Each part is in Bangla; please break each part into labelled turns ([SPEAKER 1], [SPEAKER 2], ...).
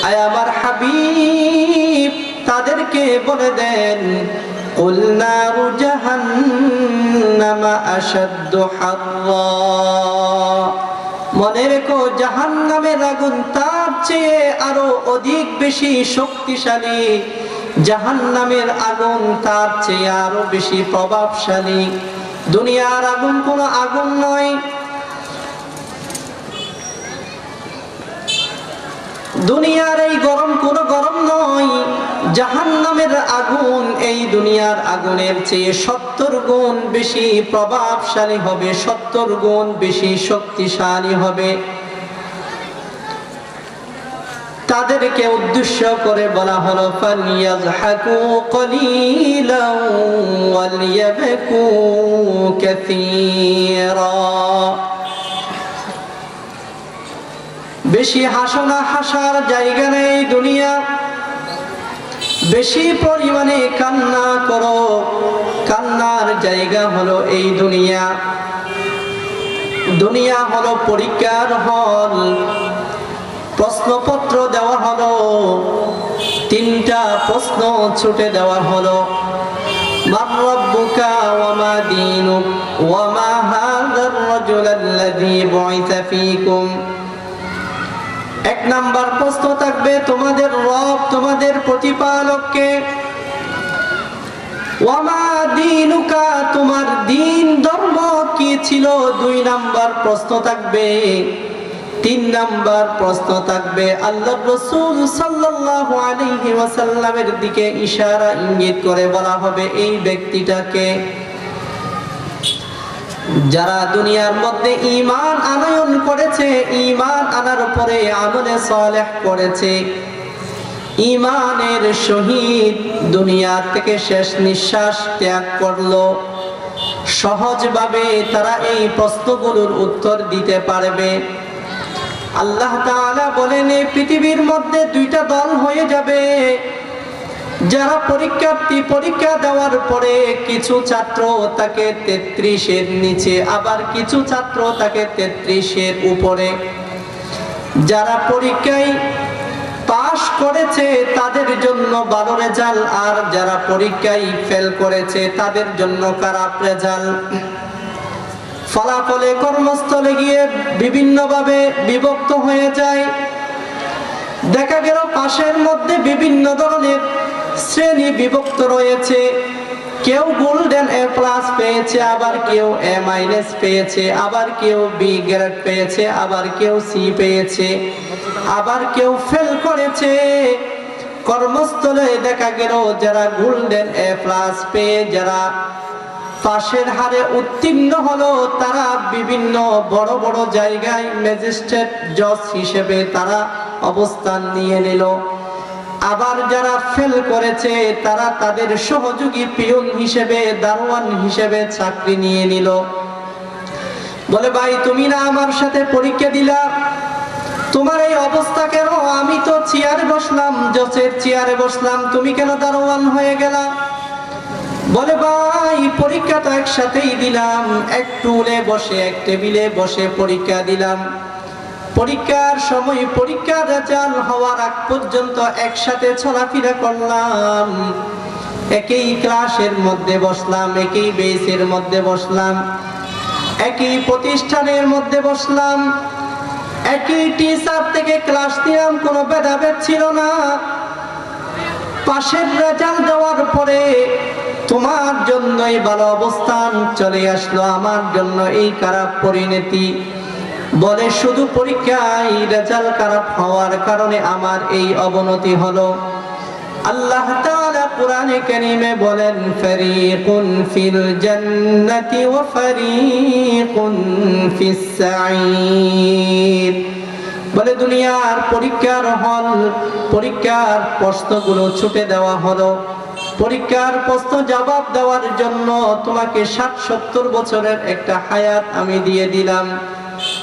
[SPEAKER 1] আয় আমার হাবিব তাদেরকে বলে দেন قل نار جهنم أشد حرا মনে রেখো জাহান নামের আগুন তার চেয়ে আরো অধিক বেশি শক্তিশালী জাহান নামের আগুন তার চেয়ে আরো বেশি প্রভাবশালী দুনিয়ার আগুন কোনো আগুন নয় দুনিয়ার এই গরম কোনো গরম নয়। জাহান নামের আগুন, এই দুনিয়ার আগুনের চেয়ে সত্তর গুণ বেশি প্রভাবশালী হবে, সত্তর গুণ বেশি শক্তিশালী হবে। তাদেরকে উদ্দেশ্য করে বলা হলো, ফালিয়াজহাকু কলিলাও বেশি হাসনা হাসার জায়গা নেই দুনিয়া। বেশি পরিমাণে কান্না করো, কান্নার জায়গা হলো এই দুনিয়া। দুনিয়া হলো পরীক্ষার হল, প্রশ্নপত্র দেওয়া হলো, তিনটা প্রশ্ন ছুটে দেওয়া হলো। মারব্বুকা ওয়ামা দিনুক ওয়ামা হাদার আল্লাযী বুইসা ফীকুম। এক নাম্বার প্রশ্ন থাকবে, তোমাদের রব, তোমাদের প্রতিপালককে, ওয়ামা দিনুকা, তোমার দিন ধর্ম কি ছিল? দুই নাম্বার প্রশ্ন থাকবে, তিন নাম্বার প্রশ্ন থাকবে আল্লাহ রসুল সাল্লাল্লাহু আলাইহি দিকে ইশারা ইঙ্গিত করে বলা হবে, এই ব্যক্তিটাকে যারা দুনিয়ার মধ্যে ইমান আনয়ন করেছে ইমান আনার পরে আমলে সালেহ করেছে ইমানের শহীদ দুনিয়া থেকে শেষ নিঃশ্বাস ত্যাগ করল। সহজভাবে তারা এই প্রশ্নগুলোর উত্তর দিতে পারবে। আল্লাহ বলেন, এই পৃথিবীর মধ্যে দুইটা দল হয়ে যাবে। যারা পরীক্ষার্থী পরীক্ষা দেওয়ার পরে কিছু ছাত্র তাকে তেত্রিশের নিচে, আবার কিছু ছাত্র তাকে তেত্রিশের উপরে। যারা পরীক্ষায় পাশ করেছে তাদের জন্য ভালো রেজাল্ট, আর যারা পরীক্ষায় ফেল করেছে তাদের জন্য খারাপ রেজাল্ট। ফলাফলে কর্মস্থলে গিয়ে বিভিন্নভাবে বিভক্ত হয়ে যায়। দেখা গেল পাশের মধ্যে বিভিন্ন ধরনের শ্রেণি বিভক্ত রয়েছে। কেউ গোল্ডেন এ প্লাস পেয়েছে, আবার কেউ এ মাইনাস পেয়েছে, আবার কেউ বি গ্রেড পেয়েছে, আবার কেউ সি পেয়েছে, আবার কেউ ফেল করেছে। কর্মস্থলে দেখা গেল যারা গোল্ডেন এ প্লাস পেয়ে, যারা পাশের হারে উত্তীর্ণ হলো, তারা বিভিন্ন বড় বড় জায়গায় ম্যাজিস্ট্রেট জজ হিসেবে তারা অবস্থান নিয়ে নিল। ফেল করেছে, তারা তাদের সহযোগী পিয়ন হিসেবে, দারোয়ান হিসেবে চাকরি নিয়ে নিল। বলে, ভাই, তুমি না আমার সাথে পরীক্ষা দিলা? তোমার এই অবস্থা কেন? আমি তো চেয়ারে বসলাম, জজের চেয়ারে বসলাম, তুমি কেন দারোয়ান হয়ে গেলা? বলে, ভাই পরীক্ষা তো একসাথেই দিলাম, এক টুলে বসে, এক টেবিলে বসে পরীক্ষা দিলাম। পরীক্ষার সময় পরীক্ষার রেজাল্ট হওয়ার আগ পর্যন্ত একসাথে চলাফেরা করলাম। একই ক্লাসের মধ্যে বসলাম, একই বেসের মধ্যে বসলাম, একই প্রতিষ্ঠানের মধ্যে বসলাম, একই টিচার থেকে ক্লাস দিলাম কোনো ভেদাভেদ ছিল না। পাশের রেজাল্ট দেওয়ার পরে তোমার জন্যই ভালো অবস্থান চলে আসলো, আমার জন্য এই খারাপ পরিণতি। বলে, শুধু পরীক্ষায় রেজাল্ট খারাপ হওয়ার কারণে আমার এই অবনতি হলো। আল্লাহ কোরআনে কারীমে বলেন, ফারীকুন ফিল জান্নাতি ওয়া ফারীকুন ফিস সাঈর। বলে, দুনিয়ার পরীক্ষার হল, পরীক্ষার প্রশ্নগুলো ছুটে দেওয়া হলো। পরীক্ষার প্রশ্ন জবাব দেওয়ার জন্য তোমাকে ষাট সত্তর বছরের একটা হায়াত আমি দিয়ে দিলাম।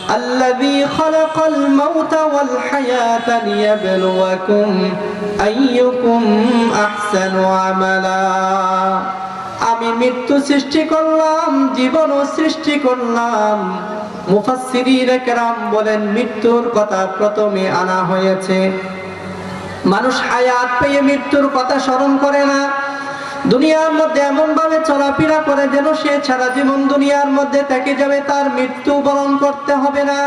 [SPEAKER 1] الذي خلق الموت والحياة ليبلوكم أيكم أحسن عملا আমি মৃত্যু সৃষ্টি করলাম জীবনও সৃষ্টি করলাম মুফাসসিরিনে কেরাম বলেন মৃত্যুর কথা প্রথমে আনা হয়েছে মানুষ হায়াত পেয়ে মৃত্যুর কথা স্মরণ করে না দুনিয়ার মধ্যে এমন ভাবে চলাফেরা করে যেন সে সারা জীবন দুনিয়ার মধ্যে থেকে যাবে, তার মৃত্যু বরণ করতে হবে না।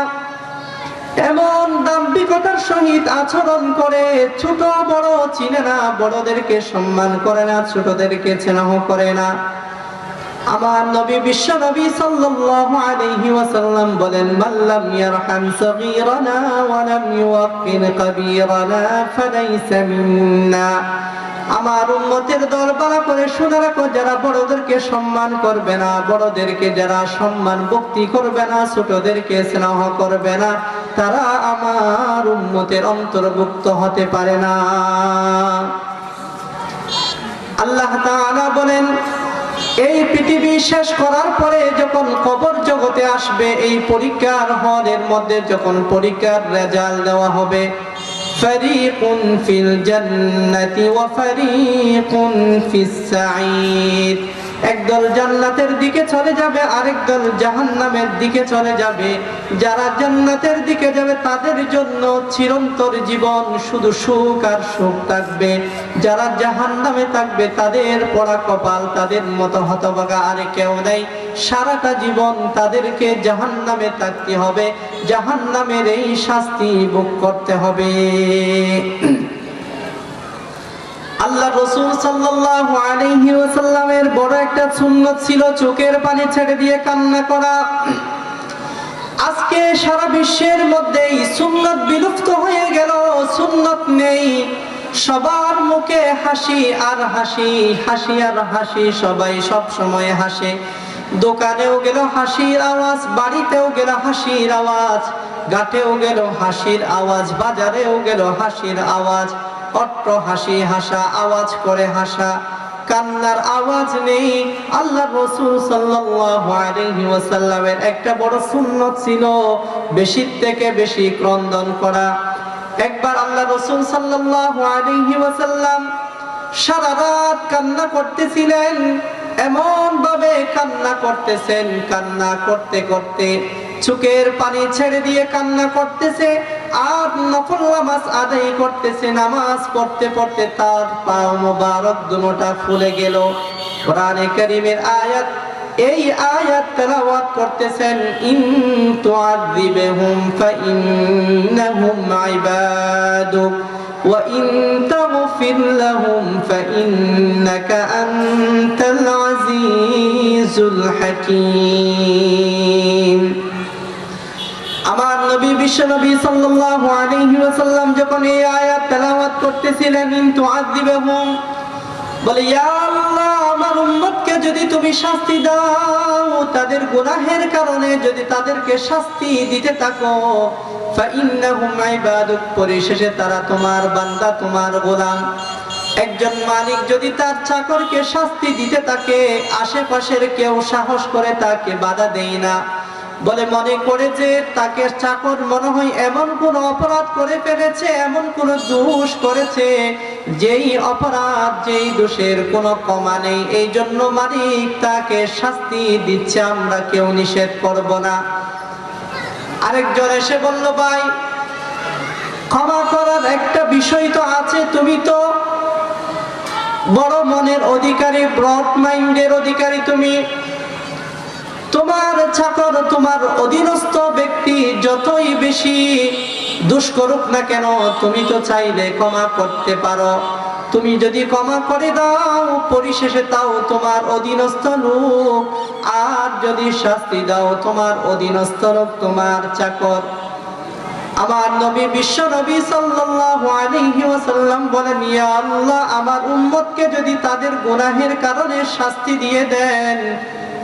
[SPEAKER 1] এমন দাম্ভিকতার সহিত আচরণ করে ছোট বড় চিনে না, বড়দেরকে সম্মান করে না, ছোটদেরকে স্নেহ করে না। আমার নবী বিশ্ব নবী সাল্লাল্লাহু আলাইহি ওয়াসাল্লাম বলেন মাল্লাম ইয়ারহাম সগীরানা ওয়া লাম ইউক্কির কবীরানা ফালাইসা মিন্না। আমার উম্মতের দরবার করে শুনে রাখো, যারা বড়দেরকে সম্মান করবে না, বড়দেরকে যারা সম্মান ভক্তি করবে না, ছোটদেরকে স্নেহ করবে না, তারা আমার উম্মতের অন্তর্ভুক্ত হতে পারে না। আল্লাহ তাআলা বলেন, এই পৃথিবী শেষ করার পরে যখন কবর জগতে আসবে, এই পরীক্ষার হলের মধ্যে যখন পরীক্ষার রেজাল্ট দেওয়া হবে ফিল জান্নাতি ওয়া ফারিকুন ফিস সাঈদ। একদল জান্নাতের দিকে চলে যাবে, আরেক দল জাহান্নামের দিকে চলে যাবে। যারা জান্নাতের দিকে যাবে, তাদের জন্য চিরন্তর জীবন শুধু সুখ আর সুখ থাকবে। যারা জাহান্নামে থাকবে, তাদের পড়া কপাল, তাদের মতো হতভাগা আর কেউ নেই। সারাটা জীবন তাদেরকে জাহান্নামে থাকতে হবে। জাহান্নামের এই শাস্তি ভোগ করতে হবে। আল্লাহ রসুল বড় একটা সুন্নত ছিল, চোখের পানি ছেড়ে দিয়ে কান্না করা। আজকে সারা বিশ্বের মধ্যে এই সুন্নত বিলুপ্ত হয়ে গেল, সুন্নত নেই। সবার মুখে হাসি আর হাসি হাসি আর হাসি সবাই সব সময় হাসে। দোকানেও গেল হাসির আওয়াজ, বাড়িতেও গেল হাসির আওয়াজ, ঘাটেও গেল হাসির আওয়াজ, বাজারেও গেল হাসির আওয়াজ, অট্ট হাসি হাসা, আওয়াজ করে হাসা। কান্নার আওয়াজ নেই। আল্লাহ রসুল ওয়াসাল্লামের একটা বড় সুন্নত ছিল বেশি থেকে বেশি ক্রন্দন করা। একবার আল্লাহ রসুল আলাইহি ওয়াসাল্লাম সারা রাত কান্না করতেছিলেন। এমন ভাবে কান্না করতেছেন, কান্না করতে করতে চোখের পানি ছেড়ে দিয়ে কান্না করতেছে, আর নফল নামাজ আদায় করতেছে, নামাজ পড়তে পড়তে তার পা মোবারক দুনোটা ফুলে গেল। কোরআনে কারীমের আয়াত, এই আয়াত তেলাওয়াত করতেছেন, ইন তুআযিবহুম ফাইন্নাহুম ইবাদুক। وإن تغفر لهم فإنك أنت العزيز الحكيم আমার নবী বিশ্ব নবী সাল্লাল্লাহু আলাইহি ওয়াসাল্লাম যখন এই আয়াত তেলাওয়াত করতেছিলেন কিন্তু আযিবহুম বলে ইয়া আল্লাহ আমার উম্মতকে যদি তুমি শাস্তি দাও তাদের গুনাহের কারণে যদি তাদেরকে শাস্তি দিতে থাকো পরিশেষে তারা তোমার বান্দা, তোমার গোলাম। একজন মালিক যদি তার চাকরকে শাস্তি দিতে থাকে, আশেপাশের কেউ সাহস করে তাকে বাধা দেয় না। বলে মনে করে যে তাকে চাকর মনে হয় এমন কোন অপরাধ করে ফেলেছে, এমন কোন দোষ করেছে, যেই অপরাধ, যেই দোষের কোনো কমা নেই। এই জন্য মালিক তাকে শাস্তি দিচ্ছে, আমরা কেউ নিষেধ করব না। আরেকজন এসে বলল, ভাই, ক্ষমা করার একটা বিষয় তো আছে। তুমি তো বড় মনের অধিকারী ব্রড মাইন্ডের অধিকারী তুমি। তোমার চাকর তোমার অধীনস্থ ব্যক্তি, যতই বেশি দুষ করুক না কেন, তুমি তো চাইলে ক্ষমা করতে পারো। তুমি যদি ক্ষমা করে দাও, পরিশেষে তাও তোমার অধীনস্থ লোক। আর যদি শাস্তি দাও, তোমার অধীনস্থ লোক তোমার চাকর। আমার নবী, বিশ্ব নবী আলাইহি ওয়াসাল্লাম বলেন আমার উম্মতকে যদি তাদের গুনাহের কারণে শাস্তি দিয়ে দেন,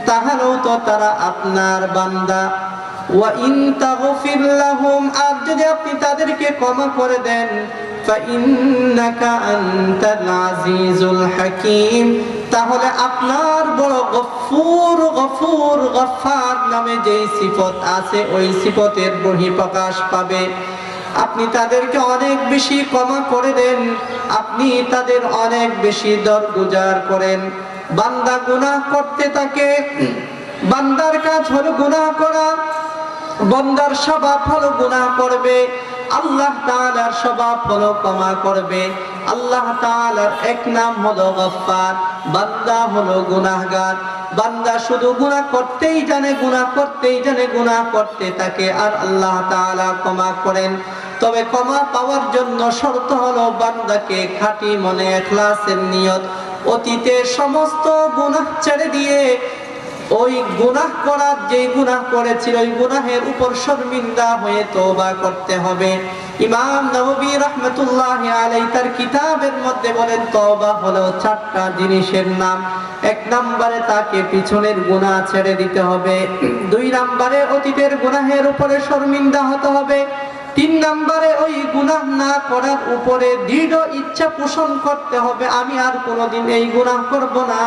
[SPEAKER 1] তাহলেও তো তারা আপনার বান্দা। আর যদি আপনি তাদেরকে ক্ষমা করে দেন হাকীম তাহলে আপনার বড় গফুর গফুর, গফার নামে যে সিফত আছে, ওই সিফতের বহিঃপ্রকাশ পাবে। আপনি তাদেরকে অনেক বেশি ক্ষমা করে দেন, আপনি তাদের অনেক বেশি দরগুজার করেন। বান্দা গুনাহ করতে থাকে, বান্দার কাজ হলো গুনাহ করা বান্দার স্বভাব হলো গুনাহ করবে, আল্লাহ তাআলার স্বভাব হলো ক্ষমা করবে। আল্লাহ তাআলার এক নাম হলো গফফার, বান্দা হলো গুনাহগার। বান্দা শুধু গুনাহ করতেই জানে, গুনাহ করতেই জানে, গুনাহ করতে থাকে আর আল্লাহ তাআলা ক্ষমা করেন। তবে ক্ষমা পাওয়ার জন্য শর্ত হলো বান্দাকে খাঁটি মনে এখলাসের নিয়ত অতীতে সমস্ত গুনাহ ছেড়ে দিয়ে ওই গুনাহ করার যে গুনাহ করেছিল, ওই গুনাহের উপর শর্মিন্দা হয়ে তওবা করতে হবে। ইমাম নববী রাহমাতুল্লাহি আলাইহি তার কিতাবের মধ্যে বলেন, তওবা হলো চারটা জিনিসের নাম। এক নম্বরে তাকে পিছনের গুনাহ ছেড়ে দিতে হবে। দুই নম্বরে অতীতের গুনাহের উপরে শর্মিন্দা হতে হবে। তিন নম্বরে ওই গুনাহ না করার উপরে দৃঢ় ইচ্ছা পোষণ করতে হবে। আমি আর কোনোদিন এই গুনাহ করব না।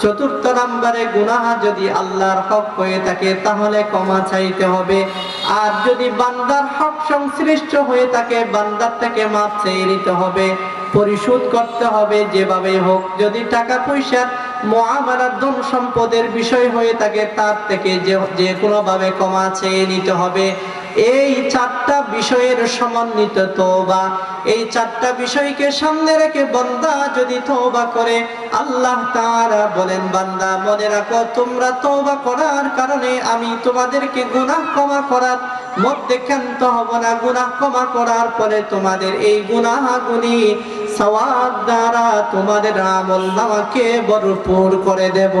[SPEAKER 1] চতুর্থ নম্বরে গুনাহ যদি আল্লাহর হক হয়ে থাকে, তাহলে ক্ষমা চাইতে হবে। আর যদি বান্দার হক সংশ্লিষ্ট হয়ে থাকে, বান্দার থেকে মাপ চেয়ে নিতে হবে। পরিশোধ করতে হবে যেভাবে হোক। যদি টাকা পয়সার মহামারার ধন সম্পদের বিষয় হয়ে থাকে, তার থেকে যে যে কোনো ভাবে ক্ষমা চেয়ে নিতে হবে। এই চারটা বিষয়ের সমন্বিত তওবা, এই চারটা বিষয়কে সামনে রেখে বান্দা যদি তওবা করে, আল্লাহ তারা বলেন, বান্দা, মনে রাখো, তোমরা তওবা করার কারণে আমি তোমাদেরকে গুনাহ ক্ষমা করার মধ্যে ক্ষান্ত হব না। গুনাহ ক্ষমা করার পরে তোমাদের এই গুনাহগুলি সওয়াব দ্বারা তোমাদের আমল নামাকে ভরপুর করে দেব।